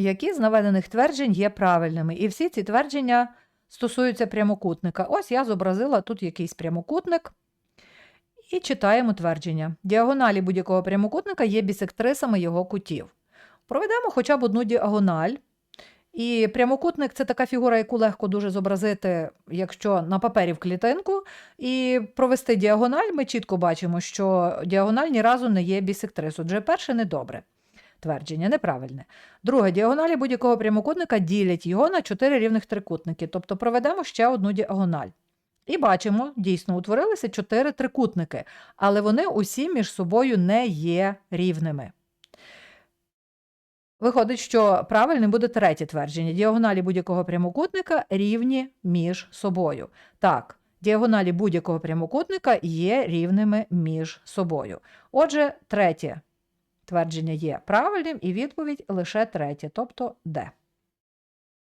які з наведених тверджень є правильними. І всі ці твердження стосуються прямокутника. Ось я зобразила тут якийсь прямокутник. І читаємо твердження. Діагоналі будь-якого прямокутника є бісектрисами його кутів. Проведемо хоча б одну діагональ. І прямокутник це така фігура, яку легко дуже зобразити, якщо на папері в клітинку. І провести діагональ, ми чітко бачимо, що діагональ ні разу не є бісектрис. Отже, перше недобре. Твердження неправильне. Друге, діагоналі будь-якого прямокутника ділять його на чотири рівних трикутники. Тобто проведемо ще одну діагональ. І бачимо, дійсно утворилися чотири трикутники, але вони усі між собою не є рівними. Виходить, що правильним буде третє твердження. Діагоналі будь-якого прямокутника рівні між собою. Так, діагоналі будь-якого прямокутника є рівними між собою. Отже, третє твердження є правильним, і відповідь лише третє, тобто Д.